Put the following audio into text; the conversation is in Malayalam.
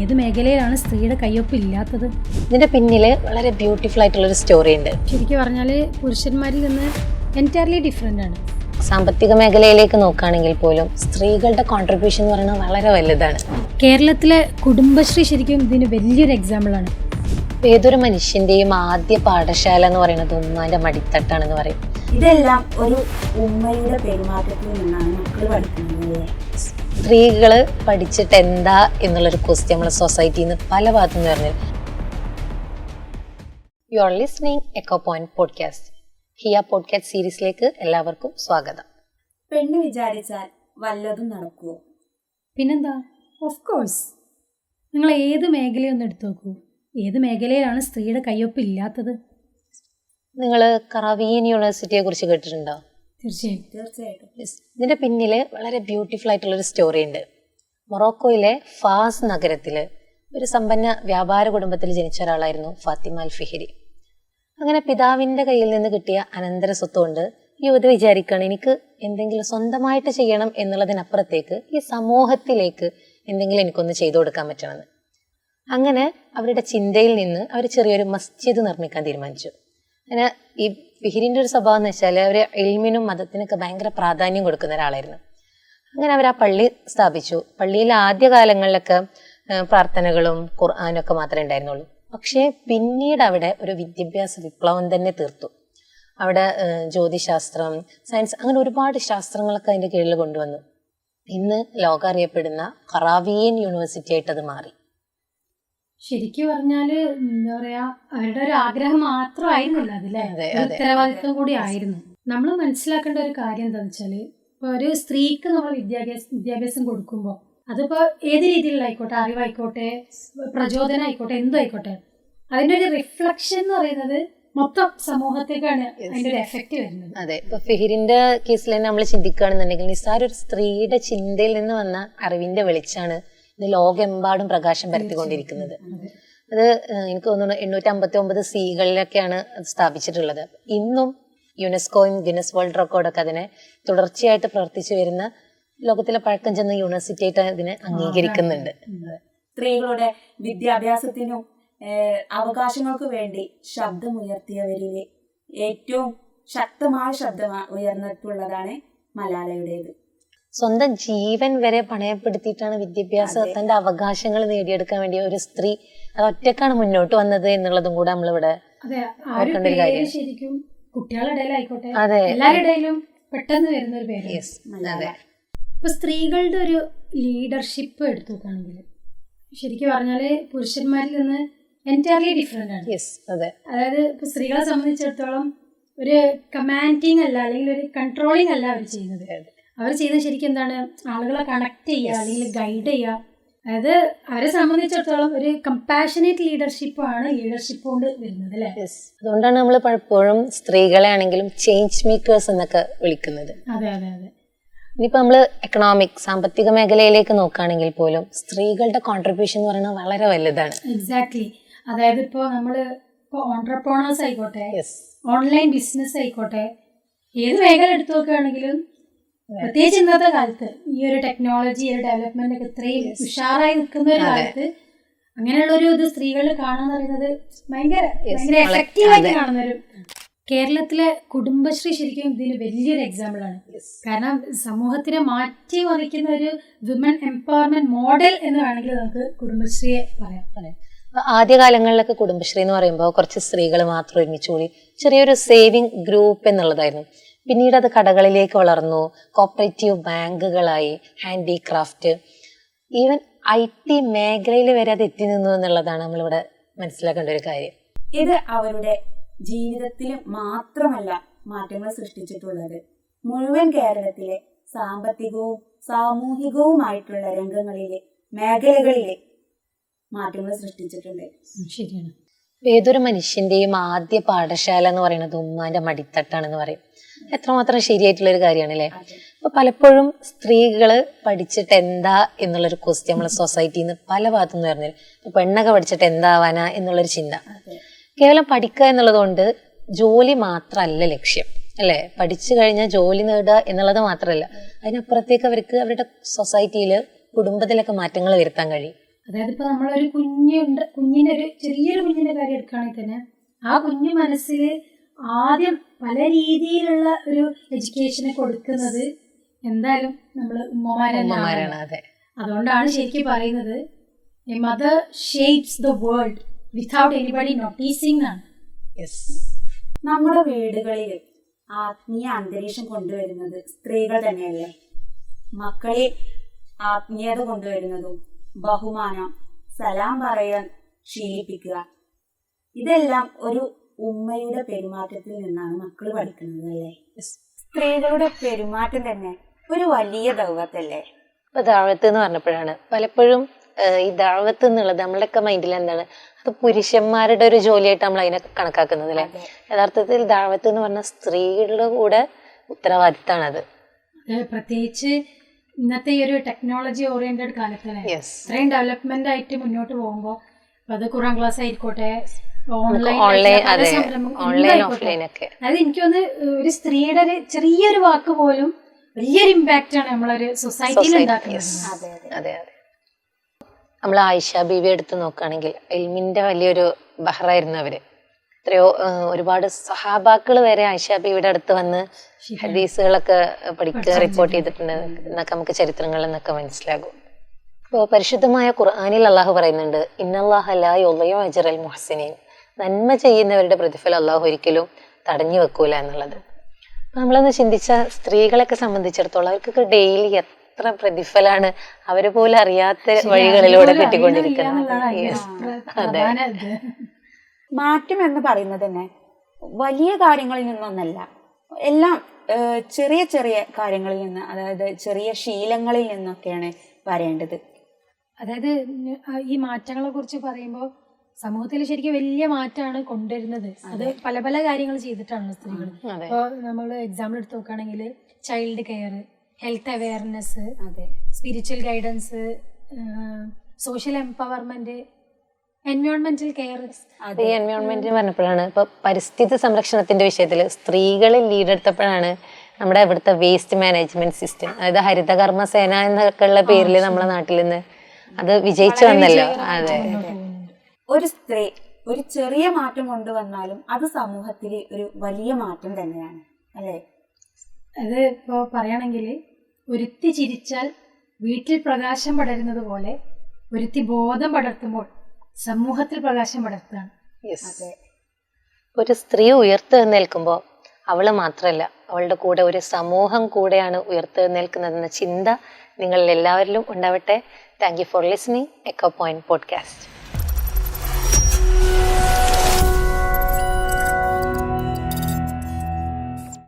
ഏത് മേഖലയിലാണ് സ്ത്രീയുടെ കയ്യൊപ്പ് ഇല്ലാത്തത്? ഇതിന്റെ പിന്നിൽ വളരെ ബ്യൂട്ടിഫുൾ ആയിട്ടുള്ള ഒരു സ്റ്റോറി ഉണ്ട്. ശരിക്കും പറഞ്ഞാൽ പുരുഷന്മാരിൽ നിന്ന് എന്റയർലി ഡിഫറെന്റ് ആണ്. സാമ്പത്തിക മേഖലയിലേക്ക് നോക്കുകയാണെങ്കിൽ പോലും സ്ത്രീകളുടെ കോൺട്രിബ്യൂഷൻ എന്ന് പറയുന്നത് വളരെ വലുതാണ്. കേരളത്തിലെ കുടുംബശ്രീ ശരിക്കും ഇതിന് വലിയൊരു എക്സാമ്പിളാണ് ഏതൊരു മനുഷ്യന്റെയും ആദ്യ പാഠശാല എന്ന് പറയുന്നത് ഉമ്മാന്റെ മടിത്തട്ടാണെന്ന് പറയും. ഇതെല്ലാം ഒരു ഉമ്മയുടെ പെരുമാറ്റത്തിൽ നിന്നാണ് മക്കൾ പഠിക്കുന്നത് അല്ലേ? സ്ത്രീകൾ പഠിച്ചിട്ട് എന്താ എന്നുള്ളൊരു ക്വസ്റ്റ്യൻ നമ്മളെ സൊസൈറ്റിയിൽ നിന്ന് പല ഭാഗത്തു നിന്ന് പറഞ്ഞു you are listening echo point podcast here podcast സീരീസിലേക്ക് എല്ലാവർക്കും സ്വാഗതം. പെണ്ണ് വിചാരിച്ചാൽ വല്ലതും നടക്കുമോ പിന്നെന്താ? ഓഫ് കോഴ്സ് നിങ്ങൾ ഏത് മേഖലയൊന്നും എടുത്തു നോക്കൂ? ഏത് മേഖലയിലാണ് സ്ത്രീയുടെ കയ്യൊപ്പ് ഇല്ലാത്തത് നിങ്ങൾ കറാവീൻ യൂണിവേഴ്സിറ്റിയെ കുറിച്ച് കേട്ടിട്ടുണ്ടോ? തീർച്ചയായും തീർച്ചയായിട്ടും. ഇതിന്റെ പിന്നിൽ വളരെ ബ്യൂട്ടിഫുൾ ആയിട്ടുള്ള ഒരു സ്റ്റോറി ഉണ്ട്. മൊറോക്കോയിലെ ഫാസ് നഗരത്തിൽ ഒരു സമ്പന്ന വ്യാപാര കുടുംബത്തിൽ ജനിച്ച ഒരാളായിരുന്നു ഫാത്തിമ അൽ ഫിഹിരി അങ്ങനെ പിതാവിന്റെ കയ്യിൽ നിന്ന് കിട്ടിയ അനന്തര സ്വത്ത് കൊണ്ട് യുവതി വിചാരിക്കുകയാണ് എനിക്ക് എന്തെങ്കിലും സ്വന്തമായിട്ട് ചെയ്യണം എന്നുള്ളതിനപ്പുറത്തേക്ക് ഈ സമൂഹത്തിലേക്ക് എന്തെങ്കിലും എനിക്കൊന്ന് ചെയ്തു കൊടുക്കാൻ പറ്റണമെന്ന്. അങ്ങനെ അവരുടെ ചിന്തയിൽ നിന്ന് അവർ ചെറിയൊരു മസ്ജിദ് നിർമ്മിക്കാൻ തീരുമാനിച്ചു. അങ്ങനെ ഈ ഫിഹിരിന്റെ ഒരു സ്വഭാവം എന്ന് വെച്ചാൽ അവർ എൽമിനും മതത്തിനൊക്കെ ഭയങ്കര പ്രാധാന്യം കൊടുക്കുന്ന ഒരാളായിരുന്നു. അങ്ങനെ അവർ ആ പള്ളി സ്ഥാപിച്ചു. പള്ളിയിൽ ആദ്യ കാലങ്ങളിലൊക്കെ പ്രാർത്ഥനകളും ഖുർആാനും ഒക്കെ മാത്രമേ ഉണ്ടായിരുന്നുള്ളൂ. പക്ഷേ പിന്നീട് അവിടെ ഒരു വിദ്യാഭ്യാസ വിപ്ലവം തന്നെ തീർത്തു. അവിടെ ജ്യോതിശാസ്ത്രം സയൻസ് അങ്ങനെ ഒരുപാട് ശാസ്ത്രങ്ങളൊക്കെ അതിന്റെ കീഴിൽ കൊണ്ടുവന്നു. ഇന്ന് ലോകം അറിയപ്പെടുന്ന കറാവിയൻ യൂണിവേഴ്സിറ്റി ആയിട്ട് അത് മാറി. ശരിക്കും പറഞ്ഞാൽ എന്താ പറയാ അവരുടെ ഒരു ആഗ്രഹം മാത്രമായിരുന്നില്ല അതല്ലേ ഉത്തരവാദിത്വം കൂടി ആയിരുന്നു. നമ്മൾ മനസ്സിലാക്കേണ്ട ഒരു കാര്യം എന്താണെന്ന് വെച്ചാൽ ഇപ്പൊ ഒരു സ്ത്രീക്ക് നമ്മൾ വിദ്യാഭ്യാസം വിദ്യാഭ്യാസം കൊടുക്കുമ്പോൾ അതിപ്പോ ഏത് രീതിയിലായിക്കോട്ടെ അറിവായിക്കോട്ടെ പ്രചോദനം ആയിക്കോട്ടെ എന്തോ ആയിക്കോട്ടെ അതിന്റെ ഒരു റിഫ്ലക്ഷൻ എന്ന് പറയുന്നത് മൊത്തം സമൂഹത്തേക്കാണ് അതിന്റെ ഒരു എഫക്റ്റ് വരുന്നത്. അതെ ഇപ്പൊ ഫെഹിറിന്റെ കേസിൽ തന്നെ നമ്മൾ ചിന്തിക്കുകയാണെന്നുണ്ടെങ്കിൽ നിസ്സാര ഒരു സ്ത്രീയുടെ ചിന്തയിൽ നിന്ന് വന്ന അറിവിന്റെ വെളിച്ചാണ് ഇത് ലോകമെമ്പാടും പ്രകാശം പരത്തിക്കൊണ്ടിരിക്കുന്നത്. അതെ. എനിക്ക് തോന്നുന്നു എണ്ണൂറ്റി അമ്പത്തി ഒമ്പത് സികളിലൊക്കെയാണ് സ്ഥാപിച്ചിട്ടുള്ളത്. ഇന്നും യുനെസ്കോയും ഗിനസ് വേൾഡ് റെക്കോർഡൊക്കെ അതിനെ തുടർച്ചയായിട്ട് പ്രവർത്തിച്ചു വരുന്ന ലോകത്തിലെ പഴക്കം ചെന്ന യൂണിവേഴ്സിറ്റി ആയിട്ട് അതിനെ അംഗീകരിക്കുന്നുണ്ട്. സ്ത്രീകളുടെ വിദ്യാഭ്യാസത്തിനും അവകാശങ്ങൾക്ക് വേണ്ടി ശബ്ദമുയർത്തിയവരിലെ ഏറ്റവും ശക്തമായ ശബ്ദം ഉയർന്നിട്ടുള്ളതാണ് മലാലയുടേത് സ്വന്തം ജീവൻ വരെ പണയപ്പെടുത്തിയിട്ടാണ് വിദ്യാഭ്യാസത്തിന്റെ അവകാശങ്ങൾ നേടിയെടുക്കാൻ വേണ്ടി ഒരു സ്ത്രീ അത് ഒറ്റക്കാണ് മുന്നോട്ട് വന്നത് എന്നുള്ളതും കൂടെ നമ്മളിവിടെ. ശരിക്കും കുട്ടികളുടെ ഇടയിലായിക്കോട്ടെ അതെ. എല്ലാവരുടെ ഇടയിലും പെട്ടെന്ന് വരുന്ന ഒരു പേര് ഇപ്പൊ സ്ത്രീകളുടെ ഒരു ലീഡർഷിപ്പ് എടുത്തു നോക്കുകയാണെങ്കിൽ ശരിക്കും പറഞ്ഞാൽ പുരുഷന്മാരിൽ നിന്ന് എന്റയർലി ഡിഫറെന്റ് ആണ്. അതായത് ഇപ്പൊ സ്ത്രീകളെ സംബന്ധിച്ചിടത്തോളം ഒരു കമാൻഡിങ് അല്ല അല്ലെങ്കിൽ ഒരു കൺട്രോളിങ് അല്ല അവർ ചെയ്യുന്നത്. അവർ ചെയ്യുന്നത് ശരിക്കും എന്താണ്? ആളുകളെ കണക്ട് ചെയ്യുക അല്ലെങ്കിൽ ഗൈഡ് ചെയ്യുക. അതായത് അവരെ സംബന്ധിച്ചിടത്തോളം ഒരു കമ്പാഷനേറ്റ് ലീഡർഷിപ്പ് ആണ് ലീഡർഷിപ്പ് കൊണ്ട് വരുന്നത് അല്ലേ? അതുകൊണ്ടാണ് നമ്മൾ പലപ്പോഴും സ്ത്രീകളെ ആണെങ്കിലും ചേഞ്ച് മേക്കേഴ്സ് എന്നൊക്കെ വിളിക്കുന്നത്. അതെ അതെ അതെ. ഇനിയിപ്പോൾ നമ്മൾ എക്കണോമിക് സാമ്പത്തിക മേഖലയിലേക്ക് നോക്കുകയാണെങ്കിൽ പോലും സ്ത്രീകളുടെ കോൺട്രിബ്യൂഷൻ എന്ന് പറയുന്നത് വളരെ വലുതാണ്. എക്സാക്ട്ലി അതായത് ഇപ്പോൾ നമ്മൾ ഇപ്പോൾ ഓൺട്രപ്രോണേഴ്സ് ആയിക്കോട്ടെ ഓൺലൈൻ ബിസിനസ് ആയിക്കോട്ടെ ഏത് മേഖല എടുത്തു നോക്കുകയാണെങ്കിലും പ്രത്യേകിച്ച് ഇന്നത്തെ കാലത്ത് ഈ ഒരു ടെക്നോളജി ഒരു ഡെവലപ്മെന്റ് ഒക്കെ ഇത്രയും ഉഷാറായി നിൽക്കുന്ന ഒരു. കാലത്ത് അങ്ങനെയുള്ള ഒരു ഇത് സ്ത്രീകളിൽ കാണാന്ന് പറയുന്നത് ഭയങ്കര ഭയങ്കര വളരെ- എഫക്റ്റീവ് ആയിട്ട് കാണുന്ന ഒരു കേരളത്തിലെ കുടുംബശ്രീ ശരിക്കും ഇതിന് വലിയൊരു എക്സാമ്പിൾ ആണ്. കാരണം സമൂഹത്തിനെ മാറ്റി മറിക്കുന്ന ഒരു വിമൻ എംപവർമെന്റ് മോഡൽ എന്ന് വേണമെങ്കിൽ നമുക്ക് കുടുംബശ്രീയെ പറയാം. ആദ്യകാലങ്ങളിലൊക്കെ കുടുംബശ്രീ എന്ന് പറയുമ്പോൾ കുറച്ച് സ്ത്രീകൾ മാത്രം ഒരുമിച്ചുകൂടി ചെറിയൊരു സേവിങ് ഗ്രൂപ്പ് എന്നുള്ളതായിരുന്നു. പിന്നീട് അത് കടകളിലേക്ക് വളർന്നു. കോപ്പറേറ്റീവ് ബാങ്കുകളായി ഹാൻഡിക്രാഫ്റ്റ് ഈവൻ ഐ ടി മേഖലയിൽ വരെ അത് എത്തി നിന്നു എന്നുള്ളതാണ് നമ്മളിവിടെ മനസ്സിലാക്കേണ്ട ഒരു കാര്യം. ഇത് അവരുടെ ജീവിതത്തിൽ മാത്രമല്ല മാറ്റങ്ങൾ സൃഷ്ടിച്ചിട്ടുള്ളത്. മുഴുവൻ കേരളത്തിലെ സാമ്പത്തികവും സാമൂഹികവുമായിട്ടുള്ള രംഗങ്ങളിലെ മേഖലകളിലെ മാറ്റങ്ങൾ സൃഷ്ടിച്ചിട്ടുണ്ട്. ശരിയാണ്. ഏതൊരു മനുഷ്യന്റെയും ആദ്യ പാഠശാല എന്ന് പറയുന്നത് ഉമ്മാന്റെ മടിത്തട്ടാണെന്ന് പറയും. എത്രമാത്രം ശരിയായിട്ടുള്ള ഒരു കാര്യമാണ് അല്ലേ അപ്പൊ പലപ്പോഴും സ്ത്രീകൾ പഠിച്ചിട്ട് എന്താ എന്നുള്ളൊരു ക്വസ്റ്റ്യൻ നമ്മളെ സൊസൈറ്റിയിൽ നിന്ന് പല ഭാഗത്തു നിന്ന് ഇപ്പൊ പെണ്ണൊക്കെ പഠിച്ചിട്ട് എന്താവാനാ എന്നുള്ളൊരു ചിന്ത. കേവലം പഠിക്കുക എന്നുള്ളത് കൊണ്ട് ജോലി മാത്രമല്ല ലക്ഷ്യം അല്ലേ? പഠിച്ചു കഴിഞ്ഞാൽ ജോലി നേടുക എന്നുള്ളത് മാത്രമല്ല അതിനപ്പുറത്തേക്ക് അവർക്ക് അവരുടെ സൊസൈറ്റിയിൽ കുടുംബത്തിലൊക്കെ മാറ്റങ്ങൾ വരുത്താൻ കഴിയും. അതായത് ഇപ്പൊ നമ്മളൊരു കുഞ്ഞുണ്ട് കുഞ്ഞിന്റെ ഒരു ചെറിയൊരു കുഞ്ഞിന്റെ കാര്യം എടുക്കുകയാണെങ്കിൽ തന്നെ ആ കുഞ്ഞു മനസ്സിൽ ആദ്യം പല രീതിയിലുള്ള ഒരു എഡ്യൂക്കേഷനെ കൊടുക്കുന്നത് എന്തായാലും നമ്മൾ ഉമ്മമാരാണ് അതെ. അതുകൊണ്ടാണ് ശരിക്കും പറയുന്നത് a mother shapes the world without anybody noticing എന്നാണ് നമ്മുടെ വീടുകളിൽ ആത്മീയ അന്തരീക്ഷം കൊണ്ടുവരുന്നത് സ്ത്രീകൾ തന്നെയല്ലേ? മക്കളെ ആത്മീയത കൊണ്ടുവരുന്നതും ബഹുമാനം സലാം പറയാൻ ശീലിപ്പിക്കുക ഇതെല്ലാം ഒരു ഉമ്മയുടെ പെരുമാറ്റത്തിൽ നിന്നാണ് മക്കൾ പഠിക്കുന്നത് അല്ലേ? സ്ത്രീകളുടെ പെരുമാറ്റം തന്നെ ഒരു വലിയ ദൗവത്തല്ലേ ഇപ്പൊ ദാവത്ത് എന്ന് പറഞ്ഞപ്പോഴാണ് പലപ്പോഴും ഈ ദാവത്ത് എന്നുള്ളത് നമ്മളൊക്കെ മൈൻഡിൽ എന്താണ്? അത് പുരുഷന്മാരുടെ ഒരു ജോലിയായിട്ട് നമ്മൾ അതിനെ കണക്കാക്കുന്നത് അല്ലേ യഥാർത്ഥത്തിൽ ദാവത്ത് എന്ന് പറഞ്ഞ സ്ത്രീകളുടെ കൂടെ ഉത്തരവാദിത്തമാണത്. അത് പ്രത്യേകിച്ച് ഇന്നത്തെ ഈ ഒരു ടെക്നോളജി ഓറിയന്റഡ് കാലത്തല്ലേ യെസ് ഇത്രയും ഡെവലപ്മെന്റ് ആയിട്ട് മുന്നോട്ട് പോകുമ്പോൾ അത് ഖുറാൻ ക്ലാസ് ആയിക്കോട്ടെ ഓൺലൈൻ അതെ ഓൺലൈൻ ഓഫ്ലൈൻ ഒക്കെ. അതായത് എനിക്കൊന്ന് ഒരു സ്ത്രീയുടെ ഒരു ചെറിയൊരു വാക്ക് പോലും വലിയൊരു ഇമ്പാക്റ്റ് ആണ് നമ്മളൊരു സൊസൈറ്റിയിൽ ഉണ്ടാക്കുന്നത്. അതെ അതെ. നമ്മൾ ആയിഷ ബീവി എടുത്ത് നോക്കുകയാണെങ്കിൽ എൽമിന്റെ വലിയൊരു ബഹ്റായിരുന്നു അവർ. എത്രയോ ഒരുപാട് സഹാബാക്കൾ വരെ ആയിഷ ബീവിയുടെ അടുത്ത് വന്ന് ഹദീസുകളൊക്കെ പഠിക്കുക റിപ്പോർട്ട് ചെയ്തിട്ടുണ്ട് എന്നൊക്കെ നമുക്ക് ചരിത്രങ്ങളിൽ നിന്നൊക്കെ മനസ്സിലാകും. അപ്പോൾ പരിശുദ്ധമായ ഖുർആാനിൽ അള്ളാഹു പറയുന്നുണ്ട് ഇന്നല്ലാഹ ലാ അജറൽ മുഹസിനീൻ. നന്മ ചെയ്യുന്നവരുടെ പ്രതിഫലം അള്ളാഹു ഒരിക്കലും തടഞ്ഞു വെക്കൂല എന്നുള്ളത്. നമ്മളൊന്ന് ചിന്തിച്ച സ്ത്രീകളൊക്കെ സംബന്ധിച്ചിടത്തോളം അവർക്കൊക്കെ ഡെയിലി എത്ര പ്രതിഫലാണ് അവരെ പോലെ അറിയാത്ത വഴികളിലൂടെ കിട്ടിക്കൊണ്ടിരിക്കുന്നത്. മാറ്റം എന്ന് പറയുന്നത് തന്നെ വലിയ കാര്യങ്ങളിൽ നിന്നൊന്നല്ല. എല്ലാം ചെറിയ ചെറിയ കാര്യങ്ങളിൽ നിന്ന് അതായത് ചെറിയ ശീലങ്ങളിൽ നിന്നൊക്കെയാണ് വരേണ്ടത്. അതായത് ഈ മാറ്റങ്ങളെ കുറിച്ച് പറയുമ്പോൾ സമൂഹത്തിൽ ശരിക്കും വലിയ മാറ്റമാണ് കൊണ്ടുവരുന്നത്. അത്. പല പല കാര്യങ്ങൾ ചെയ്തിട്ടാണ് സ്ത്രീകൾ ഇപ്പോൾ നമ്മൾ എക്സാമ്പിൾ എടുത്ത് നോക്കുകയാണെങ്കിൽ ചൈൽഡ് കെയർ ഹെൽത്ത് അവയർനെസ് അതെ. സ്പിരിച്വൽ ഗൈഡൻസ് സോഷ്യൽ എംപവർമെന്റ് എൻവയോൺമെന്റൽ കെയർ അതെ. എൻവയോൺമെന്റ് പറഞ്ഞപ്പോഴാണ് ഇപ്പൊ പരിസ്ഥിതി സംരക്ഷണത്തിന്റെ വിഷയത്തിൽ സ്ത്രീകളെ ലീഡ് എടുത്തപ്പോഴാണ് നമ്മുടെ ഇവിടുത്തെ വേസ്റ്റ് മാനേജ്മെന്റ് സിസ്റ്റം അതായത് ഹരിതകർമ്മ സേന എന്നൊക്കെയുള്ള പേരിൽ നമ്മുടെ നാട്ടിൽ നിന്ന് അത് വിജയിച്ചു വന്നല്ലോ. അതെ. ഒരു സ്ത്രീ ഒരു ചെറിയ മാറ്റം കൊണ്ടുവന്നാലും അത് സമൂഹത്തിൽ ഒരു വലിയ മാറ്റം തന്നെയാണ് അല്ലേ? അത് ഇപ്പോൾ പറയുകയാണെങ്കിൽ ഒരുത്തി ചിരിച്ചാൽ വീട്ടിൽ പ്രകാശം പടരുന്നത് പോലെ ഒരുത്തി ബോധം പടർത്തുമ്പോൾ സമൂഹത്തിൽ പ്രകാശം പടർത്താണ് Yes. അതെ. ഒരു സ്ത്രീ ഉയർത്തെഴുന്നേൽക്കുമ്പോൾ അവൾ മാത്രമല്ല അവളുടെ കൂടെ ഒരു സമൂഹം കൂടെയാണ് ഉയർത്തെഴുന്നേൽക്കുന്നതെന്ന ചിന്ത നിങ്ങളിൽ എല്ലാവരിലും ഉണ്ടാവട്ടെ. Thank you for listening echo point podcast